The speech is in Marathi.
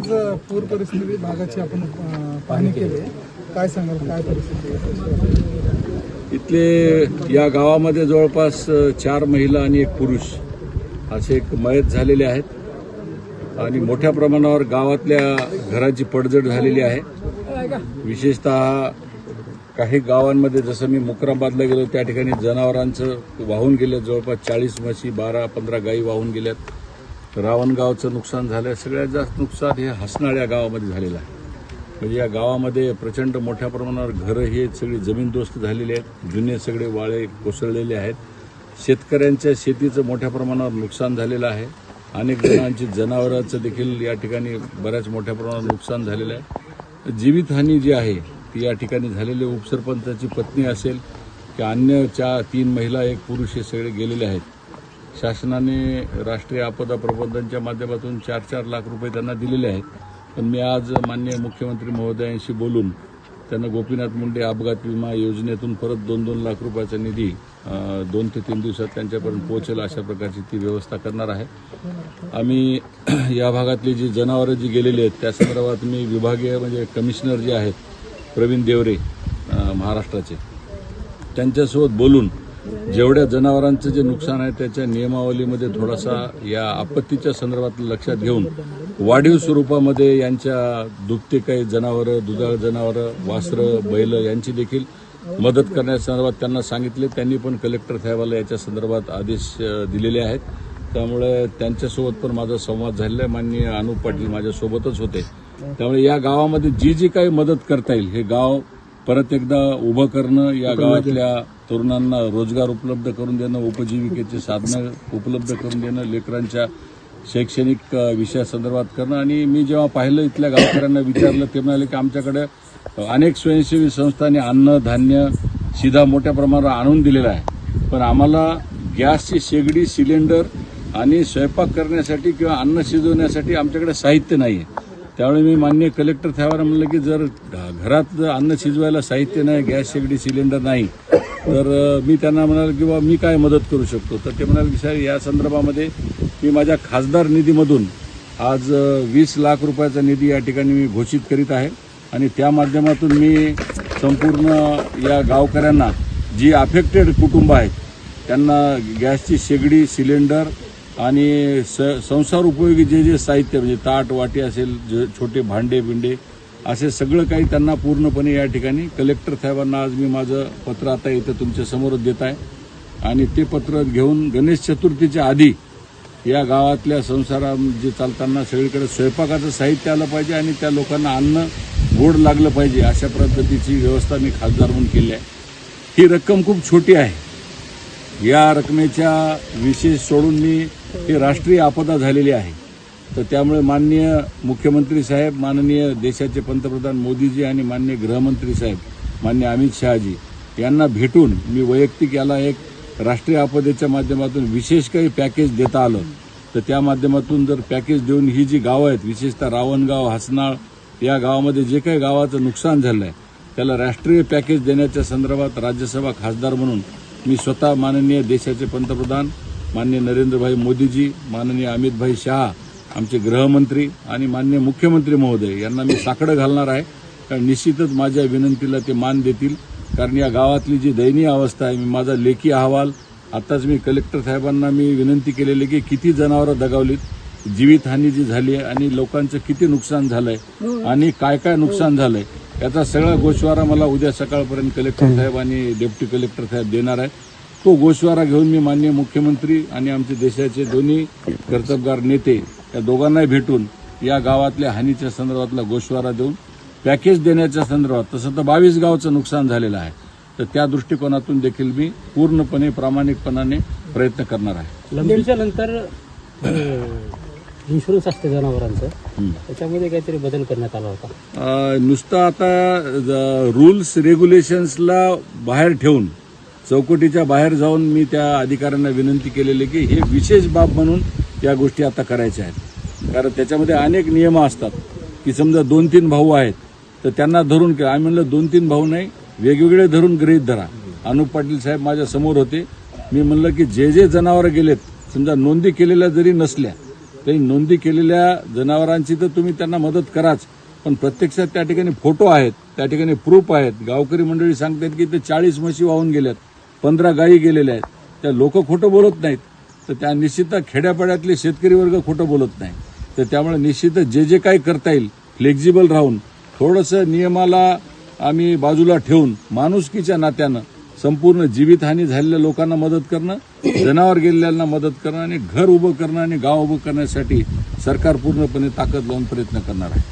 आज पूर परिस्थिती भागाची आपण पाहणी केली. काय सांगाल? काय परिस्थिती इथले या गावामध्ये जवळपास चार महिला आणि एक पुरुष असे एक मयत झालेले आहेत. आणि मोठ्या प्रमाणावर गावातल्या घराची पडझड झालेली आहे. विशेषतः काही गावांमध्ये जसं मी मुक्राबादला गेलो त्या ठिकाणी जनावरांचं वाहून गेलं. जवळपास चाळीस म्हशी बारा पंधरा गायी वाहून गेल्यात. रावणगावचं नुकसान झालं सगळ्यात जास्त नुकसान हे हसनाळ या गावामध्ये झालेलं आहे. म्हणजे या गावामध्ये प्रचंड मोठ्या प्रमाणावर घरं ही सगळी जमीनदोस्त झालेली आहेत जुने सगळे वाळे कोसळलेले आहेत. शेतकऱ्यांच्या शेतीचं मोठ्या प्रमाणावर नुकसान झालेलं आहे. अनेक जणांची जनावरांचं देखील या ठिकाणी बऱ्याच मोठ्या प्रमाणावर नुकसान झालेलं आहे. जीवितहानी जी आहे ती या ठिकाणी झालेली उपसरपंचाची पत्नी असेल की अन्य चार तीन महिला एक पुरुष हे सगळे गेलेले आहेत. शासनाने राष्ट्रीय आपदा प्रबंधनच्या माध्यमातून चार चार लाख रुपये त्यांना दिलेले आहेत. पण मी आज माननीय मुख्यमंत्री महोदयांशी बोलून त्यांना गोपीनाथ मुंडे अपघात विमा योजनेतून परत दोन दोन लाख रुपयाचा निधी दोन ते तीन दिवसात त्यांच्यापर्यंत पोहोचेल अशा प्रकारची ती व्यवस्था करणार आहे. आम्ही या भागातली जी जनावरं जी गेलेली आहेत त्या संदर्भात मी विभागीय म्हणजे कमिशनर जे आहेत प्रवीण देवरे महाराष्ट्राचे त्यांच्यासोबत बोलून जेवढ्या जनावरांचं जे नुकसान आहे त्याच्या नियमावलीमध्ये थोडासा या आपत्तीच्या संदर्भात लक्षात घेऊन वाढीव स्वरूपामध्ये यांच्या दुभते काही जनावरं दुधाळ जनावरं वासरं बैल यांची देखील मदत करण्यासंदर्भात त्यांना सांगितले. त्यांनी पण कलेक्टर साहेबाला याच्या संदर्भात आदेश दिलेले आहेत. त्यामुळे त्यांच्यासोबत पण माझा संवाद झालेला आहे. माननीय अनुप पाटील माझ्यासोबतच होते. त्यामुळे या गावामध्ये जी जी काही मदत करता येईल हे गाव परत एकदा उभं करणं या गावातल्या तरुणांना रोजगार उपलब्ध करून देणं उपजीविकेची साधनं उपलब्ध करून देणं लेकरांच्या शैक्षणिक विषयासंदर्भात करणं. आणि मी जेव्हा पाहिलं इथल्या गावकऱ्यांना विचारलं ते म्हणाले की आमच्याकडे अनेक स्वयंसेवी संस्थांनी अन्न धान्य शिधा मोठ्या प्रमाणावर आणून दिलेला आहे. पण आम्हाला गॅसची शेगडी सिलेंडर आणि स्वयंपाक करण्यासाठी किंवा अन्न शिजवण्यासाठी आमच्याकडे साहित्य नाही आहे त्यामुळे मी मान्य कलेक्टर साहेबांना म्हणलं की जर घरात अन्न शिजवायला साहित्य नाही गॅस शेगडी सिलेंडर नाही तर मी त्यांना म्हणाल की बा मी काय मदत करू शकतो? तर ते म्हणाले की साहेब या संदर्भामध्ये मी माझ्या खासदार निधीमधून आज वीस लाख रुपयाचा निधी या ठिकाणी मी घोषित करीत आहे आणि त्या माध्यमातून मी संपूर्ण या गावकऱ्यांना जी अफेक्टेड कुटुंब आहेत त्यांना गॅसची शेगडी सिलेंडर आणि स संसार उपयोगी जे जे साहित्य म्हणजे ताट वाटी असेल जे छोटे भांडे बिंडे असे सगळं काही त्यांना पूर्णपणे या ठिकाणी. कलेक्टर साहेबांना आज मी माझं पत्र आता इथं तुमच्या समोरच देत आहे. आणि ते पत्र घेऊन गणेश चतुर्थीच्या आधी या गावातल्या संसारा जे चालताना सगळीकडे स्वयंपाकाचं साहित्य आलं पाहिजे आणि त्या लोकांना अन्न गोड लागलं पाहिजे अशा पद्धतीची व्यवस्था मी खासदार म्हणून केली आहे. ही रक्कम खूप छोटी आहे. या रकमेच्या विशेष सोडून मी ही राष्ट्रीय आपदा झालेली आहे. तर त्यामुळे माननीय मुख्यमंत्री साहेब माननीय देशाचे पंतप्रधान मोदीजी आणि माननीय गृहमंत्री साहेब माननीय अमित शहाजी यांना भेटून मी वैयक्तिक याला एक राष्ट्रीय आपदेच्या माध्यमातून विशेष काही पॅकेज देता आलं. तर त्या माध्यमातून जर पॅकेज देऊन ही जी गावं आहेत विशेषतः रावणगाव हसनाळ या गावामध्ये जे काही गावाचं नुकसान झालं आहे त्याला राष्ट्रीय पॅकेज देण्याच्या संदर्भात राज्यसभा खासदार म्हणून मी स्वतः माननीय देशाचे पंतप्रधान माननीय नरेंद्रभाई मोदीजी माननीय अमितभाई शहा आमचे गृहमंत्री आणि माननीय मुख्यमंत्री महोदय यांना मी साकडं घालणार आहे. कारण निश्चितच माझ्या विनंतीला ते मान देतील. कारण या गावातली जी दयनीय अवस्था आहे मी माझा लेखी अहवाल आताच मी कलेक्टर साहेबांना मी विनंती केलेली की किती जनावरं दगावलीत जीवितहानी जी झाली आहे आणि लोकांचं किती नुकसान झालंय आणि काय काय नुकसान झालंय याचा सगळा गोषवारा मला उद्या सकाळपर्यंत कलेक्टर साहेब आणि डेप्टी कलेक्टर साहेब देणार आहे. तो गोषवारा घेऊन मी माननीय मुख्यमंत्री आणि आमचे देशाचे दोन्ही कर्तबगार नेते या दोघांनाही भेटून या गावातल्या हानीच्या संदर्भातला गोषवारा देऊन पॅकेज देण्याच्या संदर्भात तसं तर बावीस गावचं नुकसान झालेलं आहे. तर त्या दृष्टिकोनातून देखील मी पूर्णपणे प्रामाणिकपणाने प्रयत्न करणार आहे. लंपीच्या नंतर इन्शुरन्स असते जनावरांचं. त्याच्यामध्ये काहीतरी बदल करण्यात आला होता. नुसतं आता रूल्स रेग्युलेशन्सला बाहेर ठेवून चौकटीच्या बाहेर जाऊन मी त्या अधिकाऱ्यांना विनंती केलेली की हे विशेष बाब म्हणून या गोष्टी आता करायच्या आहेत. कारण त्याच्यामध्ये अनेक नियम असतात. की समजा दोन तीन भाऊ आहेत तर त्यांना धरून के- आम्ही म्हणलं दोन तीन भाऊ नाही वेगवेगळे धरून गृहीत धरा. अनुप पाटील साहेब माझ्यासमोर होते. मी म्हणलं की जे जे जनावरं गेलेत समजा नोंदी केलेल्या जरी नसल्या तरी नोंदी केलेल्या जनावरांची तर तुम्ही त्यांना मदत कराच. पण प्रत्यक्षात त्या ठिकाणी फोटो आहेत त्या ठिकाणी प्रूफ आहेत. गावकरी मंडळी सांगतात की ते चाळीस म्हशी वाहून गेल्यात पंधरा गायी गेलेल्या आहेत. त्या लोक खोटं बोलत नाहीत. तर त्या निश्चित खेड्यापाड्यातले शेतकरी वर्ग खोटं बोलत नाही. तर त्यामुळे निश्चित जे जे काही करता येईल फ्लेक्झिबल राहून थोडंसं नियमाला आम्ही बाजूला ठेवून माणुसकीच्या नात्यानं संपूर्ण जीवितहानी झालेल्या लोकांना मदत करणं जनावर गेलेल्यांना मदत करणं आणि घर उभं करणं आणि गाव उभं करण्यासाठी सरकार पूर्णपणे ताकद लावून प्रयत्न करणार आहे.